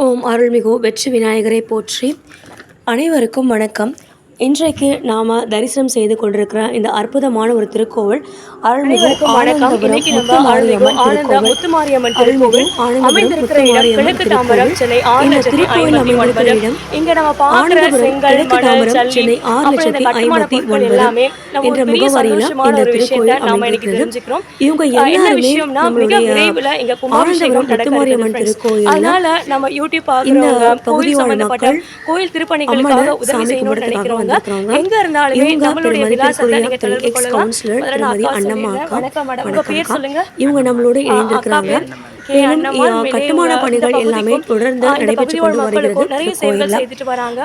ஓம் அருள்மிகு வெற்றி விநாயகரை போற்றி அனைவருக்கும் வணக்கம். இன்றைக்கு நாம் தரிசனம் செய்து கொண்டிருக்கிற இந்த அற்புதமான ஒரு திருக்கோவில் அருள்மிகு முத்துமாரியம்மன் திருக்கோவில். அமைந்திருக்கிற இடம் கிழக்கு தாம்பரம் சென்னை ஆறு லட்சத்தி ஐம்பத்தி ஒன்பது. இங்க நம்ம பார்க்கிற ஆனந்தபுரம் செங்கல் மணல் அப்புறம் இந்த கட்டுமான பொருட்கள் ஒன்பது எல்லாமே நம்ம என்ற ஒரு பெரிய முகவரியில சந்தோஷமான இந்த ஒரு விஷயத்தை திருக்கோவில் நாம இன்னைக்கு அமைந்திருக்கிறது தெரிஞ்சுக்கிறோம். இவங்க என்ன விஷயம்னா மிக விரைவில் இங்க கும்பாபிஷேகம் நடக்கிறது அதனால நம்ம யூடியூப் பகுதி கோயில் சம்பந்தப்பட்ட மக்கள் கோயில் திருப்பணிகளுக்காக உதவி செய்யணும்னு வந்திருக்காங்க. எங்க இருந்தாலுமே நம்மளுடைய விலாசத்தை நீங்க தொடர்பு கொள்ளலாம் அக்கா. அக்கா வணக்கம் மேடம் உங்க பேர். சொல்லுங்க இவங்க நம்மளோட இணைந்திருக்கிறாங்க. மேலும் கட்டுமான பணிகள் எல்லாமே தொடர்ந்து நடைபெற்று கொண்டு வருகிறது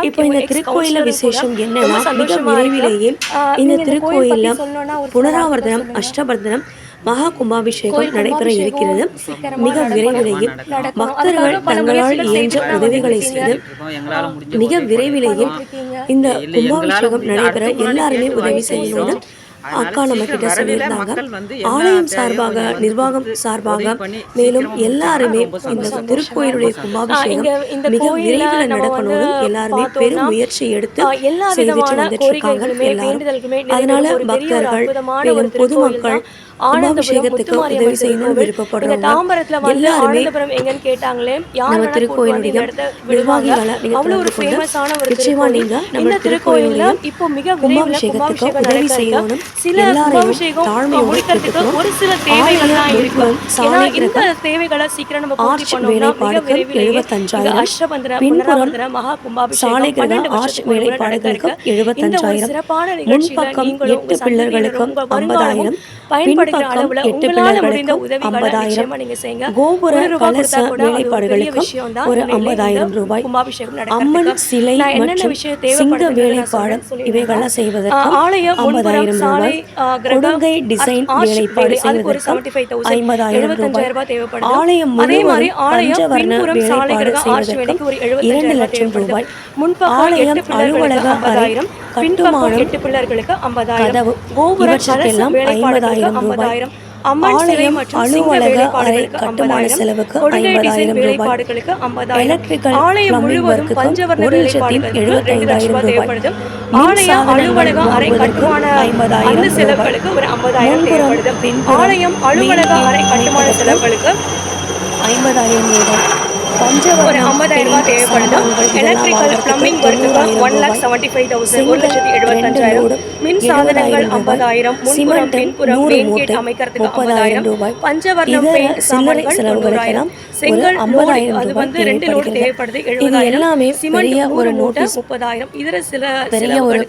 இப்போ இந்த திருக்கோயில விசேஷம் என்னன்னா மிக. விரைவிலேயே இந்த நீங்க இந்த கோயில் திருக்கோயில்ல பத்தி சொல்லணும்னா ஒரு சில புனராவர்த்தனம். அஷ்டபர்தனம் மகா கும்பாபிஷேகம் நடைபெற இருக்கிறது மிக. விரைவிலேயே. பக்தர்கள் தங்களால் இயன்ற உதவிகளை. செய்து மிக விரைவிலேயே. இந்த கும்பாபிஷேகம் நடைபெற எல்லாருமே உதவி. அதனால அக்கா நம்ம கிட்ட. சொல்லியிருந்தாங்க. மக்கள் வந்து என்ன ஆலயம் சார்பாக நிர்வாகம் சார்பாக மேலும் எல்லாருமே இந்த. திருக்கோயிலுடைய கும்பாபிஷேகம் மிக விரைவில் நடக்கணும்னு எல்லாருமே பெரும் முயற்சி எடுத்து செய்துட்டு விதமான வந்துட்டு இருக்காங்க எல்லாரும். அதனால பக்தர்கள் அற்புதமான மேலும் பொதுமக்கள் முத்துமாரியம்மன் உதவி செய்யணும்னு விருப்பப்படுறவங்க தாம்பரத்துல எல்லாருமே எங்கன்னு கேட்டாங்களே நம்ம திருக்கோயிலுடைய. நிர்வாகிகளை அவ்வளவு ஒரு ஃபேமஸான ஒரு நிச்சயமா. நீங்க நம்ம திருக்கோயிலுடைய இப்போ மிக கும்பாபிஷேகத்துக்கு உதவி செய்யணும். சில கும்பாபிஷேகம் முடிக்கிறதுக்கு. ஒரு சில தேவைகள் தான் ஆலய இருக்கு முன்புறம் ஏன்னா சாலை இந்த தேவைகளை சீக்கிரம் நம்ம பூர்த்தி பண்ணோம்னா மிக எழுபத்தஞ்சாயிரம் அஷ்டபந்தன பின்புறம் மகா கும்பாபிஷேகம் பன்னெண்டு ஆர்ச் வேலைப்பாடுகளுக்கு எழுபத்தஞ்சாயிரம் முன்பக்கம் எட்டு உங்க பில்லர்களுக்கு சந்ததியினரும் உங்க வருங்காலமும் ஐம்பதாயிரம் பின்பக்கம் அளவுல உங்களால முடிந்த உதவிகளை ஐம்பதாயிரம் நிச்சயமா நீங்க செய்யுங்க கோபுர கலச வேலைப்பாடுகளுக்கும் ஒரு ஐம்பதாயிரம் ரூபாய் அம்மன் சிலை மற்றும் சிங்க வேலைப்பாடு. இவைகள்லாம் செய்வதற்கு ஆலய முன்புறம் ஐம்பதாயிரம் ரூபாய் கொடுங்கை டிசைன் வேலைப்பாடு செய்வதற்கு 75,000 ஐம்பதாயிரம் ரூபாய் 75,000 ரூபாய் தேவைப்படுது. ஆலயம் முழுவதும் ஆலயம் பஞ்சவர்ண வேலைப்பாடு செய்வதற்கு 75,000 இரண்டு லட்சம். ரூபாய் ஆலயம் அலுவலக அறை 50,000, பின்பக்கம் கட்டுமானம் எட்டு பில்லர்களுக்கு 50,000, கதவு இவற்றுக்கெல்லாம் ஐம்பதாயிரம் ரூபாய் 50,000, அம்மன் சிலை ஆலயம் அலுவலக அறை கட்டுமான 50,000, செலவுக்கு ஐம்பதாயிரம் ரூபாய். வேலைப்பாடுகளுக்கு 50,000, எலக்ட்ரிக்கல் பிளம்பிங் ஒர்க்குக்கு ஒரு லட்சத்தி எழுபத்தைந்தாயிரம் ரூபாய் ரூபாய். ஆலய அலுவலக அறை கட்டுமான ஐம்பதாயிரம் ரூபாய். செலவுகளுக்கு ஒரு 50,000 முன்புறம், தேவைப்படுது. ஆலயம் அலுவலக அறை கட்டுமான செலவுகளுக்கு ஐம்பதாயிரம் ரூபாய் ஒரு ஐம்பதாயிரம் ரூபாய் தேவைப்படுது? எலக்ட்ரிக்கல் பிளம்பிங் ஒர்க்குக்கு one lakh seventy five thousand ஒரு லட்சத்தி எழுபத்தஞ்சாயிரம் மின் சாதனங்கள் ஐம்பதாயிரம் முன்புறம் பின்புறம் மெயின் கேட் அமைக்கிறதுக்கு ஐம்பதாயிரம் பஞ்சவர்ணம் பெயிண்ட் சாமான்கள் தொண்ணூறாயிரம். செங்கல் லோடு அது வந்து ரெண்டு லோடு தேவைப்படுது எழுபதாயிரம். எல்லாமே சிமெண்ட் ஒரு மூட்டை. முப்பதாயிரம். இதர சில பெரிய ஒரு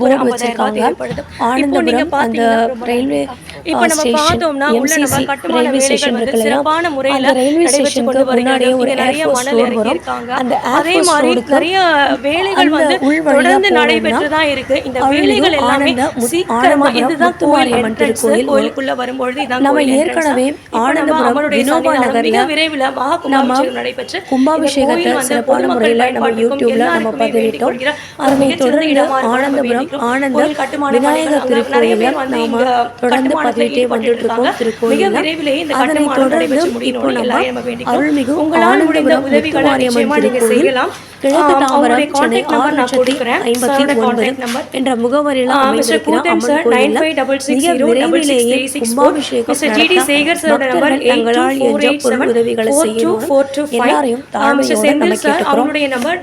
போர்டு ஐம்பதாயிரம் வச்சிருக்காங்க. தேவைப்படுது. இப்போ நீங்க ஆனந்தபுரம் அந்த ரயில்வே இப்போ நம்ம பார்த்தோம்னா உள்ள நம்ம கட்டுமான வேலைகள் வந்து சிறப்பான முறையில ரயில்வே ஸ்டேஷனுக்கு முன்னாடியே ஒரு நிறைய மணல் ரோடு இறக்கி வரும் இருக்காங்க அந்த அதே மாதிரி நிறைய வேலைகள் வந்து தொடர்ந்து நடைபெற்று தான் இருக்கு இந்த வேலைகள் எல்லாமே ஆனந்த சீக்கிரமா இதுதான் கோயில். திருக்கோயில் கோயிலுக்குள்ள வரும்பொழுது இதான் நம்ம. ஏற்கனவே நம்ம ஆனந்தபுரம் வினோபா நகர்ல மிக விரைவில் கும்பாபிஷேகம் நடைபெற்று கும்பாபிஷேகத்தை சிறப்பான முறையில் நம்ம யூடியூப்ல நம்ம பதிவிட்டோம் அதனை தொடர்ந்து நம்ம ஆனந்தபுரம். ஆனந்த விநாயகர் திருக்கோயில நாம தொடர்ந்து பதிவிட்டே வந்துட்டு இருக்கோம் திருக்கோயில அதனை தொடர்ந்து இப்போ நம்ம நம்ம. அருள்மிகு உங்களால் முடிந்த உதவிகளை நிச்சயமா நீங்க செய்யலாம். கிழக்கு தாம்பரம் சென்னை ஆறு லட்சத்தி. ஐம்பத்தி ஒன்பது. என்ற முகவரியில். அமைந்திருக்கிற அம்மன் கோயிலில் 9566 மிக விரைவிலேயே 66 கும்பாபிஷேகம் Mr. GD நடத்த சேகர் sir-ஓட number பக்தர்கள் தங்களால் இயன்ற பொருள் உதவிகளை செய்யணும் 82487 எல்லாரையும். தாழ்மையோடு நம்ம sir, கேட்டுக்கிறோம் அவங்களுடைய number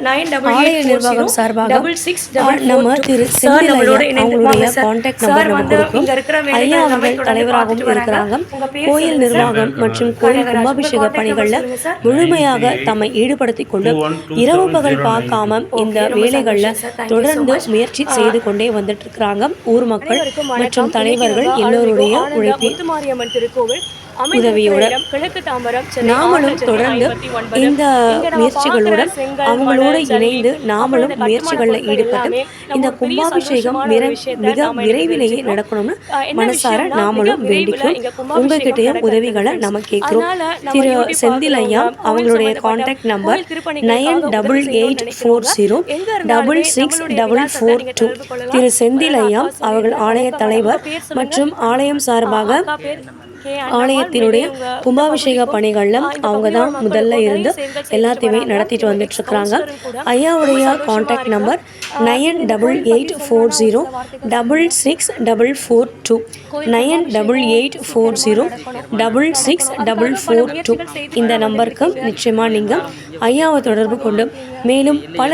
ஆலய நிர்வாகம் சார்பாக 9644 நம்ம திரு Sir, செந்தில் நம்மளோட ஐயா இணைந்து அவங்களுடைய வாங்க sir. கான்டாக்ட் Sir நம்பர் நம்ம வந்து கொடுக்கிறோம் இங்க இருக்கிற வேலைகள் ஐயா எல்லாமே அவர்கள் தொடர்ந்து தலைவராகவும் இருக்கிறாங்க கோயில். நிர்வாகம் மற்றும் கோயில் கும்பாபிஷேக பணிகளில் sir. முழுமையாக தம்மை ஈடுபடுத்திக் கொண்டு இரவு பகல் பார்க்காம இந்த வேலைகள்ல தொடர்ந்து. முயற்சி செய்து கொண்டே வந்துட்டு இருக்கிறாங்க ஊர் மக்கள். மற்றும் தலைவர்கள் எல்லோருடைய உழைப்பில் முத்துமாரியம்மன் திருக்கோவில். உதவியோட நாமளும் தொடர்ந்து. இந்த முயற்சிகளுடன் அவங்களோட இணைந்து நாமளும் முயற்சிகளில் ஈடுபட்டு இந்த கும்பாபிஷேகம் மிக விரைவிலேயே. நடக்கணும்னு மனசார நாமளும் வேண்டிக்கிறோம் உங்ககிட்டயும் உதவிகளை. நம்ம கேட்குறோம் திரு செந்தில் ஐயா அவங்களுடைய contact number nine double eight four zero double six double four two. Thiru Senthil ஐயா அவர்கள். ஆலய தலைவர். மற்றும் ஆலயம் சார்பாக ஆலயத்தினுடைய கும்பாபிஷேக பணிகளில் அவங்க தான் முதல்ல இருந்து எல்லாத்தையுமே நடத்திட்டு வந்துட்டு இருக்கிறாங்க ஐயாவுடைய contact number nine double eight four zero double six double four two nine double eight four zero double six double four two இந்த நம்பருக்கு நிச்சயமாக நீங்கள் ஐயாவை தொடர்பு கொண்டு மேலும் பல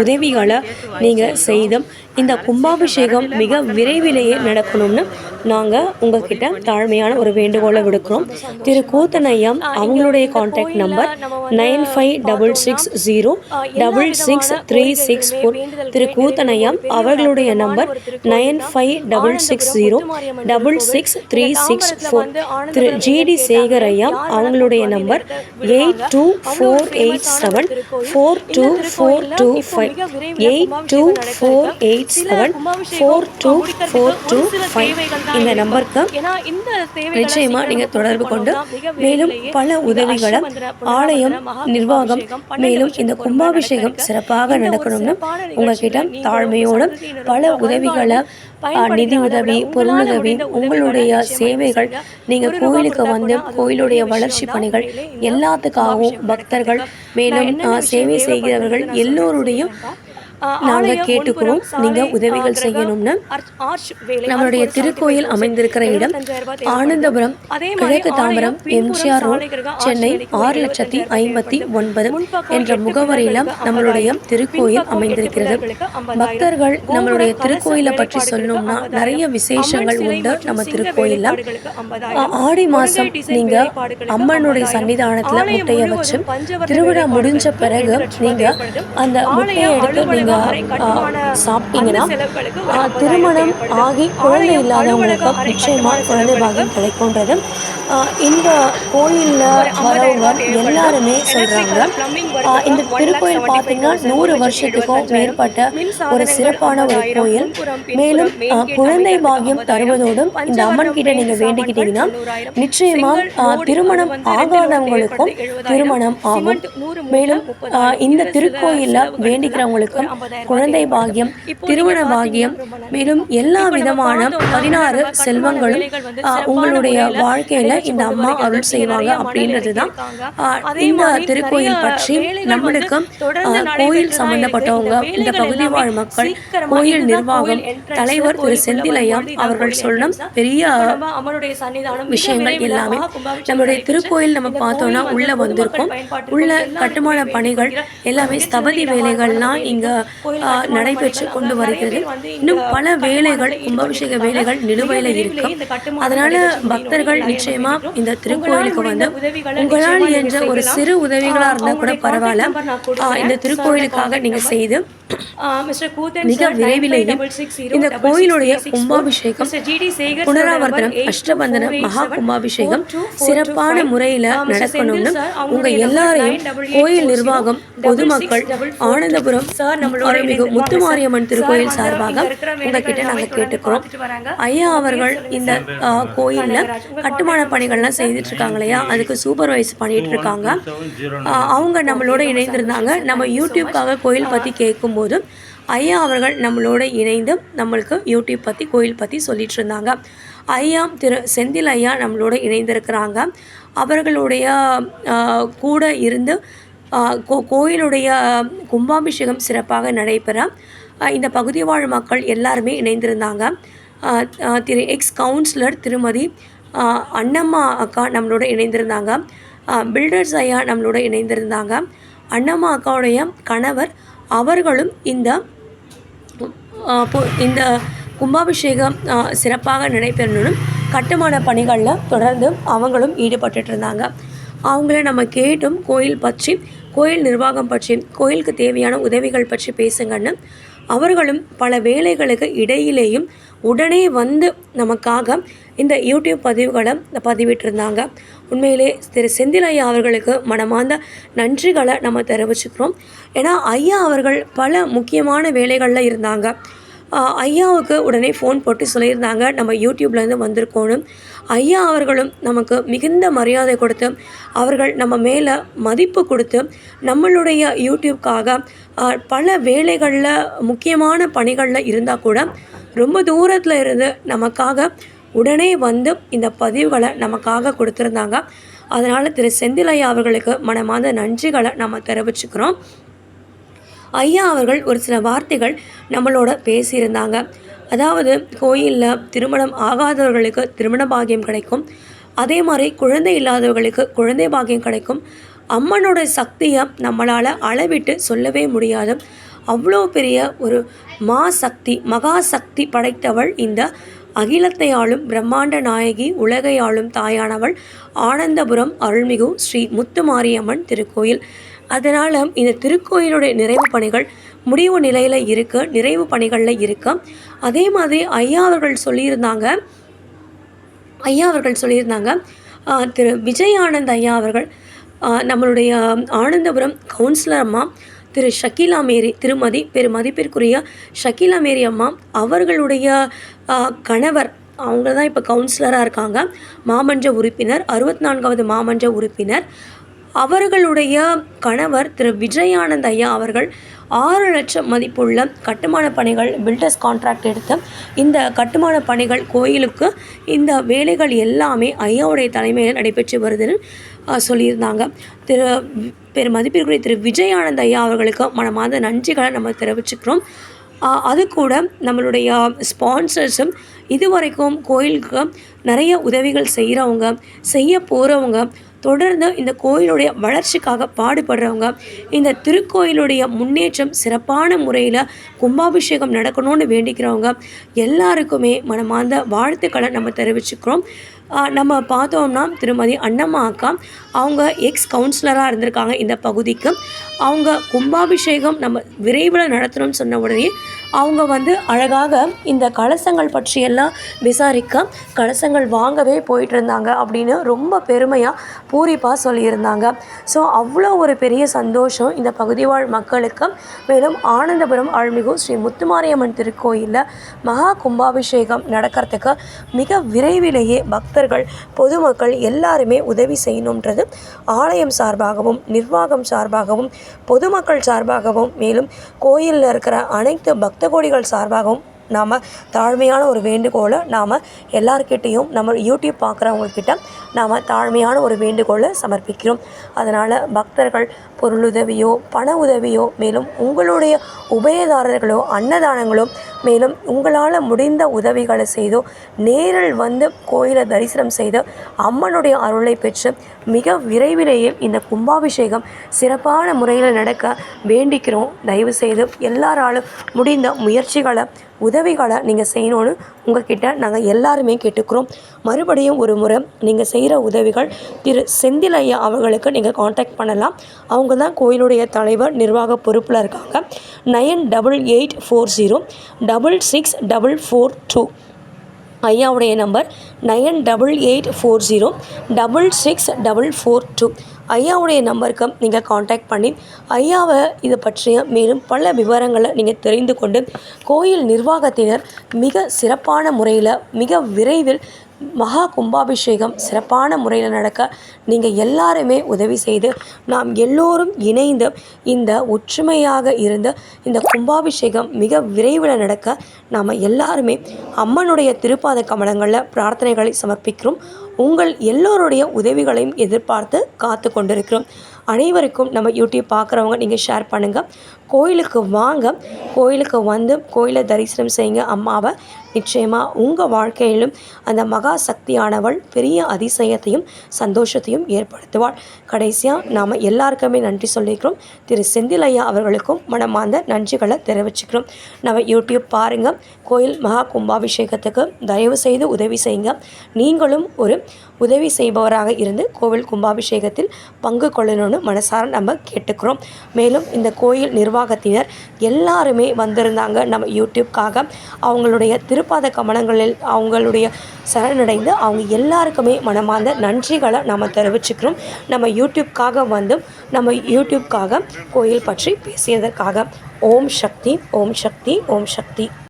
உதவிகளை நீங்கள் செய்து இந்த கும்பாபிஷேகம் மிக விரைவிலேயே நடக்கணும்னு நாங்கள் உங்ககிட்ட தாழ்மையான ஒரு வேண்டுகோளை விடுக்கிறோம். திரு கூத்தனையம் அவங்களுடைய contact number nine five double six zero double six three six four Thiru Koothanaiyam அவர்களுடைய number nine five double six zero double six three six four Thiru G D Sekar ஐயா அவங்களுடைய number eight two four eight seven four two four two five eight two four eight seven four two four two five இந்த நம்பருக்கு நிச்சயமா நீங்க தொடர்பு கொண்டு மேலும் பல உதவிகளை ஆலயம் நிர்வாகம் மேலும் இந்த கும்பாபிஷேகம் சிறப்பாக நடக்கணும்னு உங்ககிட்ட நிகழ்ச்சியில நீங்களும் தாழ்மையோடு சந்ததியினரும் பல உதவிகளை நிதி உதவி பொருளுதவி உங்களுடைய சேவைகள் நிச்சயமா நீங்க ஒரு ரூபா கோயிலுக்கு வந்து கோயிலுடைய வளர்ச்சி பணிகள் எல்லாத்துக்காகவும் பக்தர்கள் மேலும் சேவை செய்கிறவர்கள் தேவைப்படுதுன்னு நான் எல்லோருடையும் சொல்றேன். ஆஹ் நாங்க ஆலயம் கேட்டுக்கிறோம் முன்புறம் நீங்க சாலை, உதவிகள் செய்யணும்னு நம்மளுடைய திருக்கோயில் 75,000 அமைந்திருக்கிற இடம் 75,000 தேவைப்படுது. ஆனந்தபுரம் கிழக்கு தாம்பரம் எம்ஜிஆர் ரோட் சென்னை ஆறு லட்சத்தி 75,000 ஐம்பத்தி. ஒன்பது என்ற முகவரியில நம்மளுடைய 50,000, திருக்கோயில் அமைந்திருக்கிறது எட்டு பிள்ளைகளுக்கு 50,000, பக்தர்கள் நம்மளுடைய திருக்கோயிலை பற்றி சொல்லணும்னா 50,000, நிறைய விசேஷங்கள் உண்டு நம்ம திருக்கோயில்ல வேலைப்பாடுகளுக்கு 50,000, ஆ, ஆடி மாசம் முருகை டிசைன் நீங்க வேலைப்பாடுகளுக்கு அம்மனுடைய 50,000, சன்னிதானத்துல முட்டைய வச்சு திருவிழா முடிஞ்ச பிறகு இரண்டு லட்சம் நீங்க தேவைப்படுது. அந்த முட்டையை எடுத்து நீங்க சாப்பிட்டீங்கன்னா அந்த செலவுகளுக்கு ஒரு ஆ, 50,000 திருமணம். ஆகி குழந்தை இல்லாதவங்களுக்கு அலுவலக அறை நிச்சயமா கட்டுமான குழந்தை பாகியம் கிடைக்கும்ன்றது இந்த கோயில்ல வரவங்க எல்லாருமே சொல்றாங்க ஆ, இந்த திருக்கோயில் பார்த்தீங்கன்னா நூறு வருஷத்துக்கும் மேற்பட்ட ஒரு சிறப்பான ஒரு கோயில். மேலும் குழந்தை பாகியம் தருவதோடும் இந்த அம்மன் கிட்ட நீங்க வேண்டிக்கிட்டீங்கன்னா நிச்சயமா திருமணம் ஆகாதவங்களுக்கும் திருமணம் ஆகும். மேலும் இந்த திருக்கோயில்ல வேண்டிக்கிறவங்களுக்கும் குழந்தை பாகியம் திருமண பாகியம் மேலும் எல்லா விதமான பதினாறு செல்வங்களும் உங்களுடைய வாழ்க்கையில இந்த அம்மா அருள் செய்வாங்க அப்படின்றது தான் இந்த திருக்கோயில் பற்றி நம்மளுக்கு ஆ, கோயில் சம்பந்தப்பட்டவங்க இந்த பகுதி வாழ் மக்கள் கோயில் நிர்வாகம் தலைவர் திரு செந்திலையா அவர்கள் சொன்ன பெரிய விஷயங்கள் எல்லாமே நம்மளுடைய திருக்கோயில் நம்ம பார்த்தோம்னா உள்ள வந்திருக்கோம். உள்ள கட்டுமான பணிகள் எல்லாமே ஸ்தபதி வேலைகள்லாம் இங்க நடைபெற்று கொண்டு வருகிறது. இன்னும் பல வேலைகள் கும்பாபிஷேக வேலைகள் நிலுவையில் இருக்கு அதனால பக்தர்கள் நிச்சயமா இந்த திருக்கோயிலுக்கு வந்து உங்களால் என்ற ஒரு சிறு உதவிகளா இருந்தா கூட பரவாயில்ல ஆ, இந்த திருக்கோயிலுக்காக நீங்க செய்து மிக விரைவிலேயே இந்த கோயிலுடைய கும்பாபிஷேகம் புனராவர்த்தனம் அஷ்டபந்தன மகா கும்பாபிஷேகம் சிறப்பான முறையில் நடக்கணும்னு உங்க எல்லாரையும் கோயில் நிர்வாகம் பொதுமக்கள் ஆனந்தபுரம் அருள்மிகு முத்துமாரியம்மன் திருக்கோயில் சார்பாக உங்ககிட்ட நாங்க கேட்டுக்கிறோம். ஐயா அவர்கள் இந்த கோயில்ல கட்டுமான பணிகள்லாம் செய்துட்டு இருக்காங்க இல்லையா அதுக்கு சூப்பர்வைஸ் பண்ணிட்டு இருக்காங்க. அவங்க நம்மளோட இணைந்திருந்தாங்க. நம்ம யூடியூப்காக கோயில் பற்றி கேட்கும்போது ஐயா அவர்கள் நம்மளோட இணைந்து நம்மளுக்கு யூடியூப் பற்றி கோயில் பற்றி சொல்லிட்டு இருந்தாங்க ஐயா திரு செந்தில் ஐயா நம்மளோட இணைந்திருக்கிறாங்க. அவர்களுடைய கூட இருந்து கோ- கோயிலுடைய கும்பாபிஷேகம் சிறப்பாக நடைபெற இந்த பகுதி வாழ் மக்கள் எல்லாருமே இணைந்திருந்தாங்க. திரு எக்ஸ் கவுன்சிலர் திருமதி அண்ணம்மா அக்கா நம்மளோட இணைந்திருந்தாங்க. பில்டர்ஸ் ஐயா நம்மளோட இணைந்திருந்தாங்க. அண்ணம்மா அக்காவுடைய கணவர் அவர்களும் இந்த இந்த கும்பாபிஷேகம் சிறப்பாக நடைபெறணும் கட்டுமான பணிகளில் தொடர்ந்து அவங்களும் ஈடுபட்டுட்டு இருந்தாங்க அவங்கள நம்ம கேட்டும் கோயில் பற்றி கோயில் நிர்வாகம் பற்றி கோயிலுக்கு தேவையான உதவிகள் பற்றி பேசுங்கன்னு அவர்களும் பல வேலைகளுக்கு இடையிலேயும் உடனே வந்து நமக்காக இந்த யூடியூப் பதிவுகளை பதிவிட்டிருந்தாங்க. உண்மையிலே திரு செந்தில் ஐயா அவர்களுக்கு மனமார்ந்த நன்றிகளை நம்ம தெரிவிச்சுக்கிறோம். ஏன்னா ஐயா அவர்கள் பல முக்கியமான வேலைகளில் இருந்தாங்க. ஐயாவுக்கு உடனே ஃபோன் போட்டு சொல்லியிருந்தாங்க நம்ம யூடியூப்லேருந்து வந்திருக்கோன்னு ஐயா அவர்களும் நமக்கு மிகுந்த மரியாதை கொடுத்து அவர்கள் நம்ம மேலே மதிப்பு கொடுத்து நம்மளுடைய யூடியூப்காக பல வேலைகளில் முக்கியமான பணிகளில் இருந்தால் கூட ரொம்ப தூரத்தில் இருந்து நமக்காக உடனே வந்து இந்த பதிவுகளை நமக்காக கொடுத்துருந்தாங்க. அதனால் திரு செந்திலையா அவர்களுக்கு மனமார்ந்த நன்றிகளை நம்ம தெரிவிச்சுக்கிறோம். ஐயா அவர்கள் ஒரு சில வார்த்தைகள் நம்மளோட பேசியிருந்தாங்க. அதாவது கோயிலில் திருமணம் ஆகாதவர்களுக்கு திருமண பாக்கியம் கிடைக்கும். அதே மாதிரி குழந்தை இல்லாதவர்களுக்கு குழந்தை பாக்கியம் கிடைக்கும். அம்மனோட சக்தியை நம்மளால் அளவிட்டு சொல்லவே முடியாது. அவ்வளோ பெரிய ஒரு மா சக்தி மகா சக்தி படைத்தவள் இந்த அகிலத்தை ஆளும் பிரம்மாண்ட நாயகி உலகை ஆளும் தாயானவள் ஆனந்தபுரம் அருள்மிகு ஸ்ரீ முத்துமாரியம்மன் திருக்கோயில். அதனால் இந்த திருக்கோயிலுடைய நிறைவு பணிகள் முடிவு நிலையில் இருக்கு நிறைவு பணிகளில் இருக்கு. அதே மாதிரி ஐயா அவர்கள் சொல்லியிருந்தாங்க ஐயா அவர்கள் சொல்லியிருந்தாங்க திரு விஜய் ஆனந்த் ஐயா அவர்கள் நம்மளுடைய ஆனந்தபுரம் கவுன்சிலர் அம்மா திரு ஷக்கீலா மேரி திருமதி பெரு மதிப்பிற்குரிய ஷக்கீலா மேரி அம்மா அவர்களுடைய கணவர் அவங்க தான் இப்போ கவுன்சிலராக இருக்காங்க. மாமன்ற உறுப்பினர் அறுபத்தி நான்காவது மாமன்ற உறுப்பினர். அவர்களுடைய கணவர் திரு விஜயானந்த் ஐயா அவர்கள் ஆறு லட்சம் மதிப்புள்ள கட்டுமான பணிகள் பில்டர்ஸ் கான்ட்ராக்ட் எடுத்து இந்த கட்டுமான பணிகள் கோயிலுக்கு இந்த வேலைகள் எல்லாமே ஐயாவுடைய தலைமையில் நடைபெற்று வருதுன்னு சொல்லியிருந்தாங்க. திரு பெரு மதிப்பிற்குரிய திரு விஜயானந்த் ஐயா அவர்களுக்கு மனமார்ந்த நன்றிகளை நம்ம தெரிவிச்சுக்கிறோம். அது கூட நம்மளுடைய ஸ்பான்சர்ஸும் இதுவரைக்கும் கோயிலுக்கு நிறைய உதவிகள் செய்கிறவங்க செய்ய போகிறவங்க தொடர்ந்து இந்த கோயிலுடைய வளர்ச்சிக்காக பாடுபடுறவங்க இந்த திருக்கோயிலுடைய முன்னேற்றம் சிறப்பான முறையில் கும்பாபிஷேகம் நடக்கணும்னு வேண்டிக்கிறவங்க எல்லாருக்குமே மனமார்ந்த வாழ்த்துக்களை நம்ம தெரிவிச்சுக்கிறோம். நம்ம பார்த்தோம்னா திருமதி அண்ணம்மா அக்கா அவங்க எக்ஸ் கவுன்சிலராக இருந்திருக்காங்க இந்த பகுதிக்கு. அவங்க கும்பாபிஷேகம் நம்ம விரைவில் நடத்தணும்னு சொன்ன உடனே அவங்க வந்து அழகாக இந்த கலசங்கள் பற்றியெல்லாம் விசாரிக்க கலசங்கள் வாங்கவே போயிட்டு இருந்தாங்க அப்படின்னு ரொம்ப பெருமையாக பூரிப்பாக சொல்லியிருந்தாங்க. ஸோ அவ்வளோ ஒரு பெரிய சந்தோஷம் இந்த பகுதி வாழ் மக்களுக்கு. மேலும் ஆனந்தபுரம் அருள்மிகு ஸ்ரீ முத்துமாரியம்மன் திருக்கோயிலில் மகா கும்பாபிஷேகம் நடக்கிறதுக்கு மிக விரைவிலேயே பக்தர்கள் பொதுமக்கள் எல்லாருமே உதவி செய்யணுன்றது ஆலயம் சார்பாகவும் நிர்வாகம் சார்பாகவும் பொதுமக்கள் சார்பாகவும் மேலும் கோயிலில் இருக்கிற அனைத்து பக்த கோடிகள் சார்பாகவும் நாம் தாழ்மையான ஒரு வேண்டுகோளை நாம் எல்லார்கிட்டேயும் நம்ம யூடியூப் பார்க்குறவங்கக்கிட்ட நாம் தாழ்மையான ஒரு வேண்டுகோளை சமர்ப்பிக்கிறோம். அதனால் பக்தர்கள் பொருளுதவியோ பண உதவியோ மேலும் உங்களுடைய உபயதாரர்களோ அன்னதானங்களோ மேலும் உங்களால் முடிந்த உதவிகளை செய்தோ நேரில் வந்து கோயிலை தரிசனம் செய்து அம்மனுடைய அருளை பெற்று மிக விரைவிலேயே இந்த கும்பாபிஷேகம் சிறப்பான முறையில் நடக்க வேண்டிக்கிறோம். தயவு செய்து எல்லாராலும் முடிந்த முயற்சிகளை உதவிகளை நீங்கள் செய்யணும்னு உங்ககிட்ட நாங்கள் எல்லாருமே கேட்டுக்கிறோம். மறுபடியும் ஒரு முறை நீங்கள் செய்கிற உதவிகள் திரு செந்தில் ஐயா அவர்களுக்கு நீங்கள் காண்டாக்ட் பண்ணலாம். அவங்க தான் கோயிலுடைய தலைவர் நிர்வாக பொறுப்பில் இருக்காங்க. Nine double eight four zero double six double four two. ஐயாவுடைய number nine double eight four zero double six double four two. ஐயாவுடைய நம்பருக்கு நீங்கள் காண்டாக்ட் பண்ணி ஐயாவை இதை பற்றிய மேலும் பல விவரங்களை நீங்கள் தெரிந்து கொண்டு கோயில் நிர்வாகத்தினர் மிக சிறப்பான முறையில் மிக விரைவில் மகா கும்பாபிஷேகம் சிறப்பான முறையில் நடக்க நீங்கள் எல்லாருமே உதவி செய்து நாம் எல்லோரும் இணைந்து இந்த ஒற்றுமையாக இருந்து இந்த கும்பாபிஷேகம் மிக விரைவில் நடக்க நாம் எல்லாருமே அம்மனுடைய திருப்பாத கமலங்களில் பிரார்த்தனைகளை சமர்ப்பிக்கிறோம். உங்கள் எல்லோருடைய உதவிகளையும் எதிர்பார்த்து காத்து கொண்டிருக்கிறோம் அனைவருக்கும் நம்ம யூடியூப் பார்க்குறவங்க நீங்கள் ஷேர் பண்ணுங்கள் கோயிலுக்கு வாங்க. கோயிலுக்கு வந்து கோயிலை தரிசனம் செய்யுங்க. அம்மாவை நிச்சயமாக உங்கள் வாழ்க்கையிலும் அந்த மகா சக்தியானவள் பெரிய அதிசயத்தையும் சந்தோஷத்தையும் ஏற்படுத்துவாள். கடைசியாக நாம் எல்லாருக்குமே நன்றி சொல்லிக்கிறோம். திரு செந்திலையா அவர்களுக்கும் மனமார்ந்த நன்றிகளை தெரிவிச்சுக்கிறோம். நம்ம யூடியூப் பாருங்கள் கோயில் மகா கும்பாபிஷேகத்துக்கு தயவு செய்து உதவி செய்யுங்க. நீங்களும் ஒரு உதவி செய்பவராக இருந்து கோவில் கும்பாபிஷேகத்தில் பங்கு கொள்ளணும்னு மனசார நம்ம கேட்டுக்கிறோம். மேலும் இந்த கோயில் நிர்வாகத்தினர் எல்லாருமே வந்திருந்தாங்க நம்ம யூடியூப்காக. அவங்களுடைய திருப்பாத கமலங்களில் அவங்களுடைய சரணடைந்து அவங்க எல்லாருக்குமே மனமார்ந்த நன்றிகளை நம்ம தெரிவிச்சுக்கிறோம். நம்ம யூடியூப்காக வந்து நம்ம யூடியூப்காக கோயில் பற்றி பேசியதற்காக. ஓம் சக்தி ஓம் சக்தி ஓம் சக்தி.